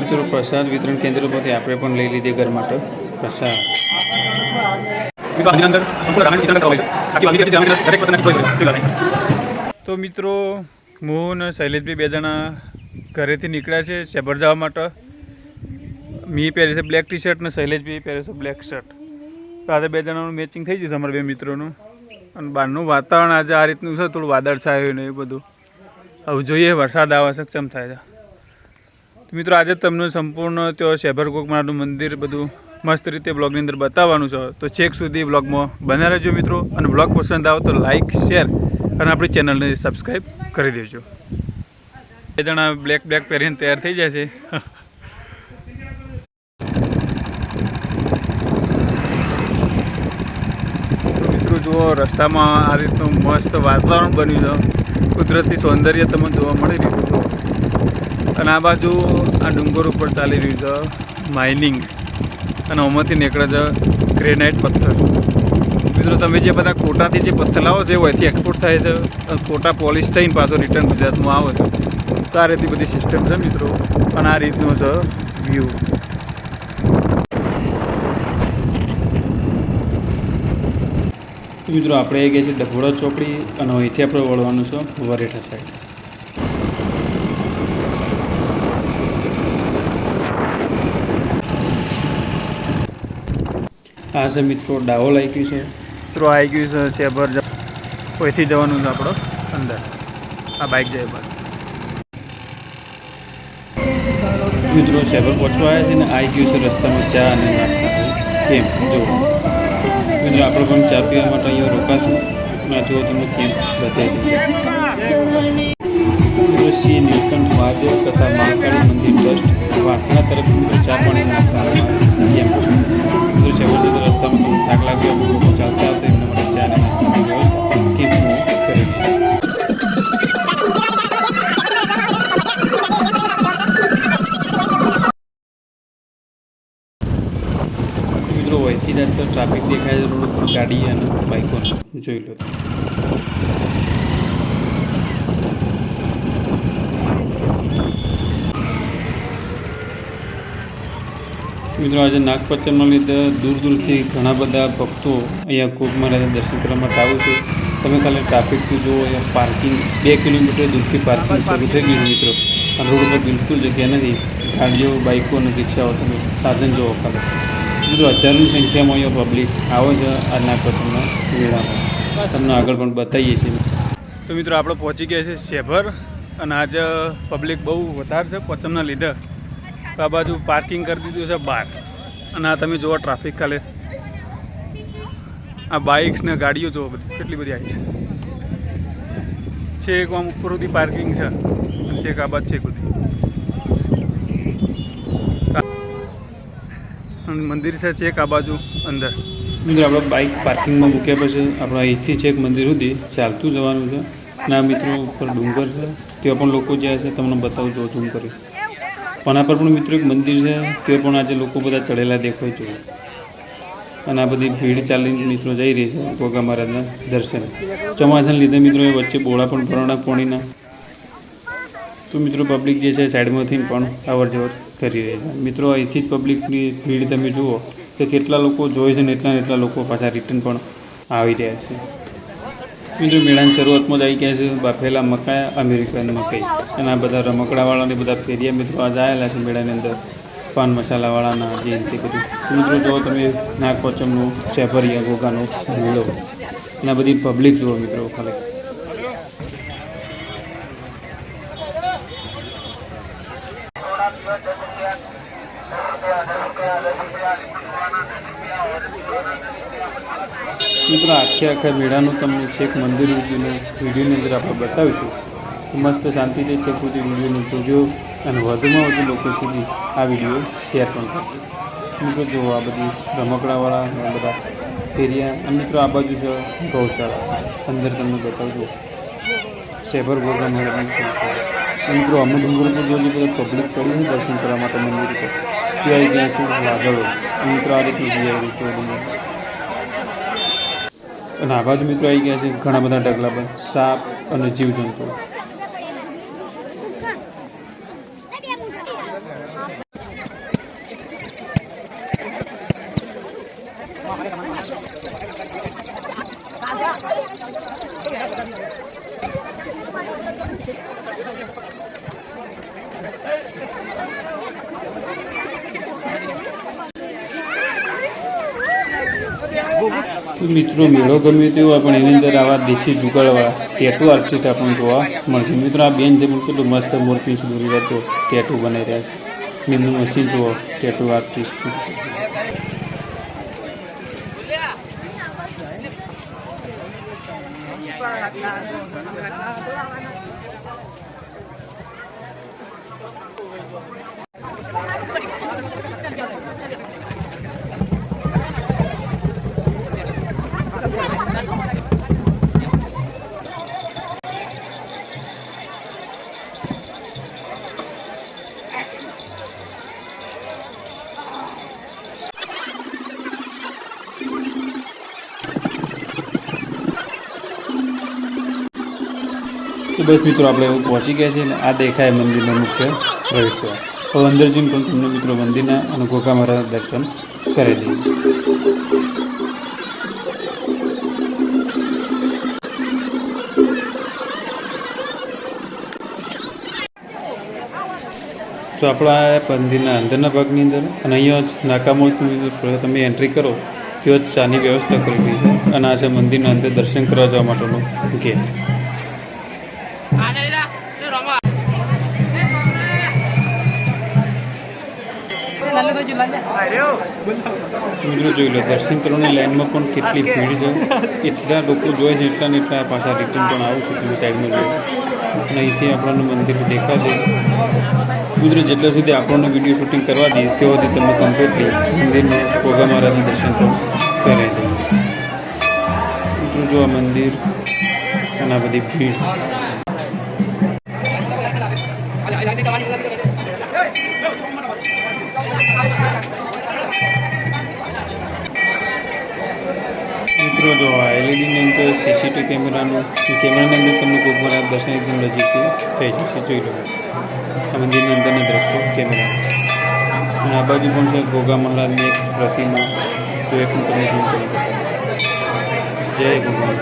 મિત્રો પ્રસાદ વિતરણ કેન્દ્ર પરથી આપણે પણ લઈ લીધી ઘર માટે પ્રસાદ. તો મિત્રો હું અને શૈલેષભાઈ બે જણા ઘરેથી નીકળ્યા છે ચેબર જવા માટે. મી પહેરે છે બ્લેક ટી શર્ટ ને શૈલેષભાઈ પહેરે છે બ્લેક શર્ટ તો આજે બે જણાનું મેચિંગ થઈ જશે અમારા બે મિત્રોનું. અને બહારનું વાતાવરણ આજે આ રીતનું છે થોડું વાદળ છાયું ને એ બધું. હવે જોઈએ વરસાદ આવે છે ચમ થાય છે. મિત્રો આજે તમને સંપૂર્ણ ત્યાં શેભર કોકમાનું મંદિર બધું મસ્ત રીતે બ્લોગની અંદર બતાવવાનું છે. તો છેક સુધી બ્લોગમાં બના રહેજો મિત્રો અને બ્લોગ પસંદ આવે તો લાઇક શેર અને આપણી ચેનલને સબસ્ક્રાઈબ કરી દેજો. બે જણા બ્લેક બ્લેક પહેરીને તૈયાર થઈ જાય છે જુઓ, રસ્તામાં આ રીતનું મસ્ત વાતાવરણ બન્યું છે. કુદરતી સૌંદર્ય તમને જોવા મળી રહ્યું છે. અને આ બાજુ આ ડુંગર ઉપર ચાલી રહ્યું છે માઇનિંગ. અને આમાંથી નીકળે છે ગ્રેનાઇટ પથ્થર. મિત્રો, તમે જે બધા કોટાથી જે પથ્થર લાવો છો એ અહીંથી એક્સપોર્ટ થાય છે. કોટા પોલિશ થઈને પાછો રિટર્ન ગુજરાતમાં આવે છે. તો આ રીતની બધી સિસ્ટમ છે મિત્રો. પણ આ રીતનું છે વ્યૂ મિત્રો, આપણે એ ગયા છીએ ડભોડા ચોકડી અને અહીંથી આપણે વળવાનું છે વરેઠા સાઈડ આ છે મિત્રો ડાહોલ આવી ગયું છે. મિત્રો આવી ગયું છે ચેબર કોઈથી જવાનું છે આપણો? અંદર. આ બાઇક જાય બાદ મિત્રો શેભર પહોંચવા આવ્યા છે ને આવી ગયું છે રસ્તામાં ચા અને નાસ્તા. કેમ? જો. મિત્રો આપણે પણ ચા પીવા માટે અહીંયા રોકાશું. ના જો તમને કેમ બતાવી મિત્રો શ્રી નીલકંઠ મહાદેવ તથા મહાકાળી મંદિર ટ્રસ્ટ વાસણા તરફ ચા પાણી નાસ્તા કેમ મિત્રો શેભર જતો રસ્તામાં થોડું થાક લાગ્યો અમુક લોકો ચાલતા આવતા એમના માટે ચા અને નાસ્તાની વ્યવસ્થા કેમ્પમાં કરેલી છે મિત્રો વહીથી જાય તો ટ્રાફિક દેખાય છે રોડ ઉપર ગાડી અને બાઇકો જોઈ લો મિત્રો, આજે નાગપંચમના લીધે દૂર દૂરથી ઘણા બધા ભક્તો અહીંયા કુક મહારાજના દર્શન કરવા માટે આવે છે. તમે ખાલી ટ્રાફિકથી જુઓ, અહીંયા પાર્કિંગ બે કિલોમીટર દૂરથી પાર્કિંગ શરૂ થઈ ગયું મિત્રો. અને રોડ પર બિલકુલ જગ્યા નથી. ગાડીઓ બાઇકો અને રિક્ષાઓ તમે સાધન જુઓ ખાલી. મિત્રો, હજારોની સંખ્યામાં અહીંયા પબ્લિક આવે છે આ નાગપંચમના મેળામાં. તમને આગળ પણ બતાવીએ છીએ. તો મિત્રો, આપણે પહોંચી ગયા છે શેભર અને આજે પબ્લિક બહુ વધારે છે પચમના લીધે. આ બાજુ પાર્કિંગ કરી દીધું છે બહાર. અને આ તમે જુઓ ટ્રાફિક કાલે. આ બાઇક્સ ને ગાડીઓ જુઓ બધી, કેટલી બધી આવી છે. છેક આમ ઉપર સુધી પાર્કિંગ છે છેક આ બાજુ છેક સુધી. મંદિર છે છેક આ બાજુ અંદર. મિત્રો આપણે બાઇક પાર્કિંગમાં મૂક્યા પછી આપણે અહીંથી છેક મંદિર સુધી ચાલતું જવાનું છે. ના મિત્રો ઉપર ડુંગર છે. ત્યાં પણ લોકો જાય છે. તમને બતાવું, જો ઝૂમ કરી પણ આ પર પણ મિત્રો એક મંદિર છે તે પણ આજે લોકો બધા ચડેલા દેખાય છે. અને આ બધી ભીડ ચાલીને મિત્રો જઈ રહી છે ગોગા મહારાજના દર્શન. ચોમાસાને લીધે મિત્રો એ વચ્ચે બોળા પણ ભરણા પોણીના. તો મિત્રો પબ્લિક જે છે સાઈડમાંથી પણ અવર જવર કરી રહી છે. મિત્રો અહીંથી જ પબ્લિકની ભીડ તમે જુઓ કે કેટલા લોકો જોઈ છે ને એટલા એટલા લોકો પાછા રિટર્ન પણ આવી રહ્યા છે. મિત્રો, મેળાની શરૂઆતમાં જ આવી ગયા છે બાફેલા મકાઈ, અમેરિકન મકાઈ. અને આ બધા રમકડાવાળાને બધા ફેરિયા મિત્રો આજે આવેલા છે મેળાની અંદર. પાન મસાલાવાળાના જે તે બધું. મિત્રો જો તમે નાગપંચમનું, શેફરિયા ગોગાનો મેળો. અને આ બધી પબ્લિક જુઓ મિત્રો, ખાલી. મિત્રો, આખે આખા મેળાનું તમને છેક મંદિર સુધીનું વિડીયોની અંદર આપણે બતાવીશું. મસ્ત શાંતિથી છેક સુધી વિડીયોને જોજો અને વધુમાં વધુ લોકો સુધી આ વીડિયો શેર પણ કરજો. મિત્રો, જો આ બધી રમકડાવાળા બધા એરિયા, અને મિત્રો, આ બાજુ છે ગૌશાળા. અંદર તમને બતાવજો. સેબર અને મિત્રો અમે ડુંગરપુર જોયું બધા પબ્લિક ચડી દર્શન કરવા માટે મંદિર પર ત્યાં ગયા છે વાદળો મિત્રો, આ રીતે જોઈ રહ્યું અને આવા જ મિત્રો આવી ગયા છે. ઘણા બધા ઢગલા પર. સાપ અને જીવજંતુઓ તો મિત્રો, મેળો ગમે તેવો હોય પણ એની અંદર આવા દેશી જુગાડવા ટેટુ આર્ટિસ્ટ આપણને જોવા મળશે. મિત્રો, આ બેન છે પણ કેટલું મસ્ત મૂર્તિ દોરી રહેતો ટેટુ બનાવી રહ્યા છે. મેમનું મશીન જુઓ ટેટુ આર્ટિસ્ટ તો બસ મિત્રો આપણે પહોંચી ગયા છે ને આ દેખાય મંદિરનો મુખ્ય પ્રવેશદ્વાર હવે અંદર જઈને પણ તમને મિત્રો મંદિરના અને ગોગા મહારાજના દર્શન કરી દઈએ. તો આપણા મંદિરના અંદરના ભાગની અંદર અને અહીંયા જ નાકામોળની તમે એન્ટ્રી કરો, ત્યાં જ ચાની વ્યવસ્થા કરી દીધી અને આ છે મંદિરના અંદર દર્શન કરવા જવા માટેનો ગેટ મિત્રો જોઈ લો દર્શન કરવાની લાઈનમાં પણ કેટલી ભીડ છે. એટલા લોકો જોઈ છે એટલા ને એટલા પાછા રિટર્ન પણ આવું છું સાઈડમાં જોઈ અને અહીંથી આપણને મંદિર દેખાશે મિત્રો જેટલા સુધી આપણને વીડિયો શૂટિંગ કરવા દઈએ ત્યાં સુધી તમે કમ્પ્લીટલી મંદિરમાં ગોગા મહારાજનું દર્શન પણ કરી મિત્રો જો આ મંદિર અને આ બધી ભીડ અંદર કેમેરાનું, કેમેરાની અંદર તમને મારા દર્શન એકદમ નજીકથી થઈ જશે, જોઈ લો. આ મંદિરની અંદરના દ્રશ્યો, કેમેરા. અને આ બાજુ પણ છે ગોગા મહારાજની એક પ્રતિમા, તો એક પણ તમને જોઈ શકો જય ગોગા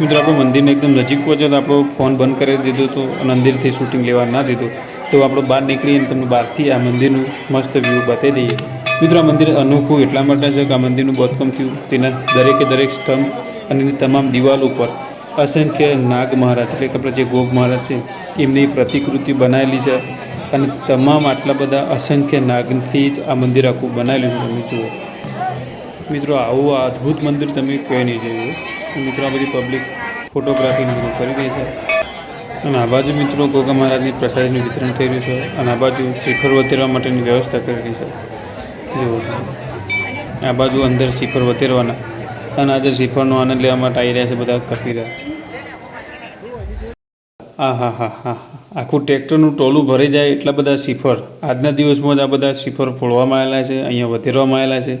મિત્રો, આપણે મંદિરને એકદમ નજીક પહોંચ્યો તો આપણો ફોન બંધ કરી દીધો તો અને અંદરથી શૂટિંગ લેવા ના દીધું, તો આપણે બહાર નીકળીને તમને બહારથી આ મંદિરનું મસ્ત વ્યૂ બતાવી દઈએ. મિત્રો, આ મંદિર અનોખું એટલા માટે છે કે આ મંદિરનું બોધકમ થયું, તેના દરેકે દરેક સ્તંભ અને એની તમામ દિવાલ ઉપર અસંખ્ય નાગ મહારાજ એટલે કે આપણે જે ગોગ મહારાજ છે, એમની પ્રતિકૃતિ બનાવેલી છે અને તમામ આટલા બધા અસંખ્ય નાગથી જ આ મંદિર આખું બનાવેલું છે. તમે જુઓ. મિત્રો, આવું આ અદ્ભુત મંદિર તમે કોઈ નહીં જોયું. મિત્રો, આ બધી પબ્લિક ફોટોગ્રાફી મિત્રો કરી રહી છે. અને આ બાજુ મિત્રો, ગોગા મહારાજની પ્રસાદીનું વિતરણ થઈ રહ્યું છે અને આ બાજુ શિખર વધેરવા માટેની વ્યવસ્થા કરી રહી છે. જુઓ. આ બાજુ અંદર શિખર વધેરવાના અને આજે શ્રીફળનો આનંદ લેવા માટે આવી રહ્યા છે બધા કપી રહ્યા છે હા હા હા હા. આખું ટ્રેક્ટરનું ટોલું ભરી જાય એટલા બધા સિફર આજના દિવસમાં જ આ બધા સિફર ફોડવામાં આવેલા છે, અહીંયા વધેરવામાં આવેલા છે.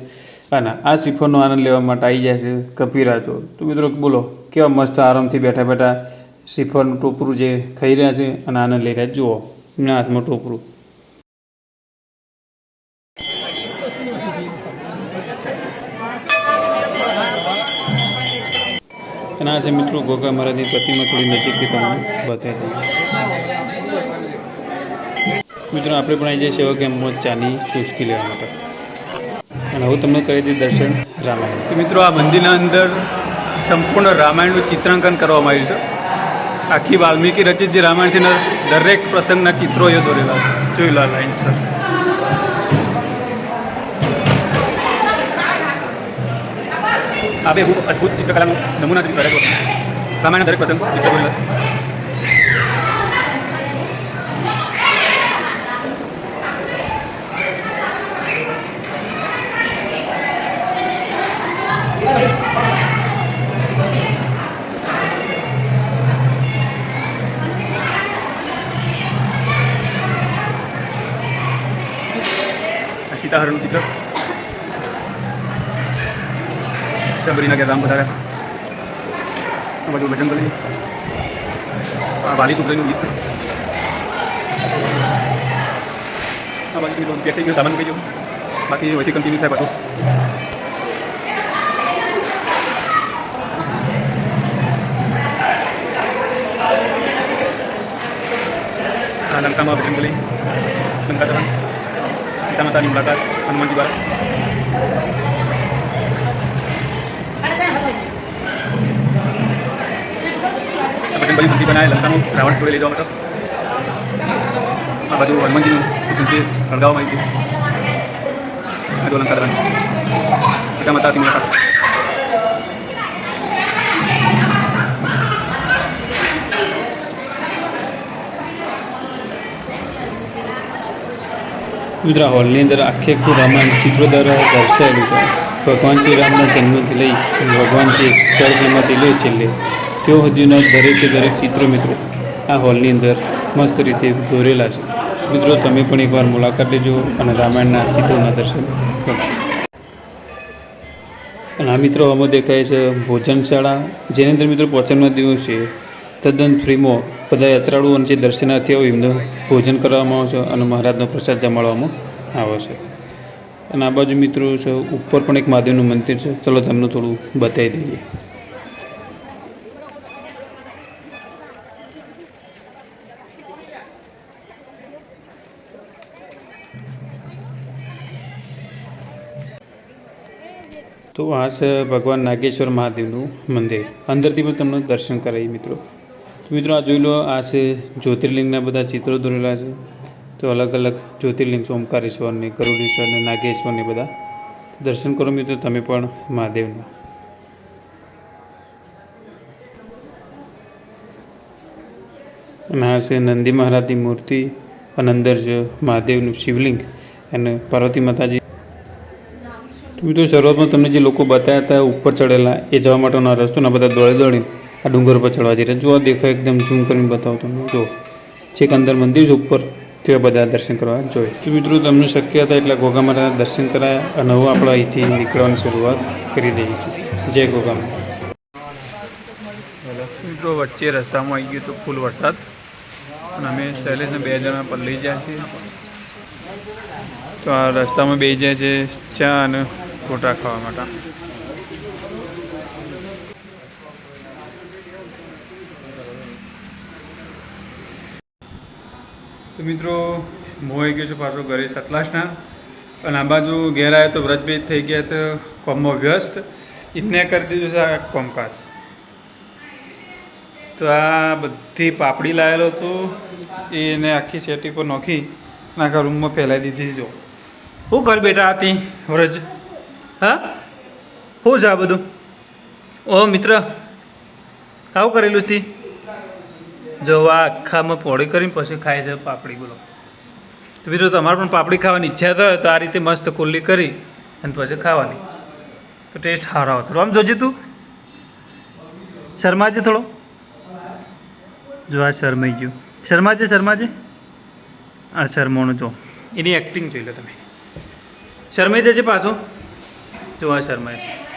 અને આ શિફરનો આનંદ લેવા માટે આવી જાય છે કપિરાજો તો મિત્રો, બોલો, કેવા મસ્ત આરામથી બેઠા બેઠા સિફરનું ટોપરું જે ખાઈ રહ્યા છે અને આનંદ લઈ રહ્યા જુઓ, એમના હાથમાં ટોપરું. અને આ છે મિત્રો ગોગા મહારાજની પ્રતિમા થોડી નજીકથી તમને બતાવી મિત્રો, આપણે પણ આવી જઈએ સેવા કેમ્પમાં ચાની ચુસ્કી લેવા માટે. અને હું તમને કરી દઈ દર્શન રામાયણ. તો મિત્રો, આ મંદિરના અંદર સંપૂર્ણ રામાયણનું ચિત્રાંકન કરવામાં આવ્યું છે. આખી વાલ્મીકી રચિત જે રામાયણ છે દરેક પ્રસંગના ચિત્રો એ દોરેલા છે. જોયેલા લાઈન, સર. આવે એવું અદ્ભુત ચિત્રકલાનું નમૂના સુધી દરેક પ્રમાણે દરેક પ્રસંગ ચિત્ર બોલે સીતાહરણનું ચિત્ર. સબરીના કે રામ વધારે આ બાજુ બજરંગબલી આ વાલી સુગ્રીનું ગીત આ બાજુ પેલું પેક થઈ ગયું સામાન થઈ ગયો બાકી વચ્ચે કન્ટિન્યુ થાય પાછું આ લંકામાં બજરંગબલી મંદિર બનાવે, લંકાનું રાવણ જોડે લઈ જવા માટે આ બાજુ હનુમાનજીનું મંદિર સળગાવવામાં આવી ગયું આ જો લંકા દહન સીતા માતાની મુલાકાત. મિત્રો હોલની અંદર આખે આખું રામાયણ ચિત્રો દ્વારા દર્શાવેલું છે. ભગવાન શ્રી રામના જન્મથી લઈ ભગવાન શ્રી ચર્ચમાંથી લઈ છેલ્લે તેઓ સુધીના દરેકે દરેક ચિત્ર મિત્રો આ હોલની અંદર મસ્ત રીતે દોરેલા છે. મિત્રો, તમે પણ એકવાર મુલાકાત લેજો અને રામાયણના ચિત્રોના દર્શન કરો. અને આ મિત્રો અમે દેખાય છે ભોજનશાળા, જેની અંદર મિત્રો પોચનના દિવસે તદ્દન ફ્રીમાં બધા યાત્રાળુઓ અને જે દર્શનાર્થીઓ એમને ભોજન કરવામાં આવે છે અને મહારાજનો પ્રસાદ જમાડવામાં આવે છે. અને આ બાજુ મિત્રો છે, ઉપર પણ એક મહાદેવનું મંદિર છે. ચલો તમને થોડું બતાવી દઈએ. તો આ છે ભગવાન નાગેશ્વર મહાદેવનું મંદિર. અંદરથી પણ તમને દર્શન કરાવી મિત્રો. તો મિત્રો આ જોઈ લો, આ છે જ્યોતિર્લિંગના બધા ચિત્રો દોરેલા છે. તો અલગ અલગ જ્યોતિર્લિંગ ઓમકારેશ્વરને, ગરુડેશ્વરને ને ગરુડેશ્વર ને નાગેશ્વર ને બધા. દર્શન કરો મિત્રો, તમે પણ મહાદેવના. અને આ છે નંદી મહારાજની મૂર્તિ અને અંદર જ મહાદેવનું શિવલિંગ અને પાર્વતી માતાજી મિત્રો, શરૂઆતમાં તમને જે લોકો બતાવ્યા હતા ઉપર ચડેલા, એ જવા માટેનો રસ્તોના બધા દોડી દોડીને આ ડુંગર પર ચડવા જઈ રહ્યા જો આ દેખાય એકદમ ઝૂમ કરીને બતાવો તમને. જો છેક અંદર મંદિર છે ઉપર તે બધા દર્શન કરવા જોઈએ. તો મિત્રો, તમને શક્ય હતા એટલા ગોગા માતાના દર્શન કરાયા અને હવે આપણે અહીંથી નીકળવાની શરૂઆત કરી દઈએ છીએ. જય ઘોઘામાં મિત્રો, વચ્ચે રસ્તામાં આવી ગયો તો ફૂલ વરસાદ. અને અમે શૈલેષને બે જણા પર લઈ જાય છીએ તો આ રસ્તામાં બે જાય છે, ચા અને ફોટા ખાવા માટે. તો મિત્રો મોઈ ગયો છું પાછો ઘરે સતલાસના અને આ બાજુ ઘેર આવ્યો તો વ્રજભેજ થઈ ગયા તો કોમમાં વ્યસ્ત. એને કરી દીધું છે આ કોમકાજ. તો આ બધી પાપડી લાવેલો હતો. એને આખી સેટી પર નોખી આખા રૂમમાં ફેલાવી દીધી જો. શું કર બેટા હતી વ્રજ? હા? શું છે આ બધું? ઓ મિત્ર, આવું કરેલું હતી જો આ આખામાં પોળી કરીને પછી ખાય છે પાપડી, બોલો. તો મિત્રો, તમારે પણ પાપડી ખાવાની ઈચ્છા થાય તો આ રીતે મસ્ત ખુલ્લી કરી અને પછી ખાવાની. તો ટેસ્ટ સારો આવતો. આમ જોજે તું. શર્માજે થોડો. જો આ શરમાઈ ગયું. શર્માજે શર્માજે? આ શરમોનું જો. એની એક્ટિંગ જોઈ લો તમે. શરમાઈ જજે પાછો. જો આ શરમાય છે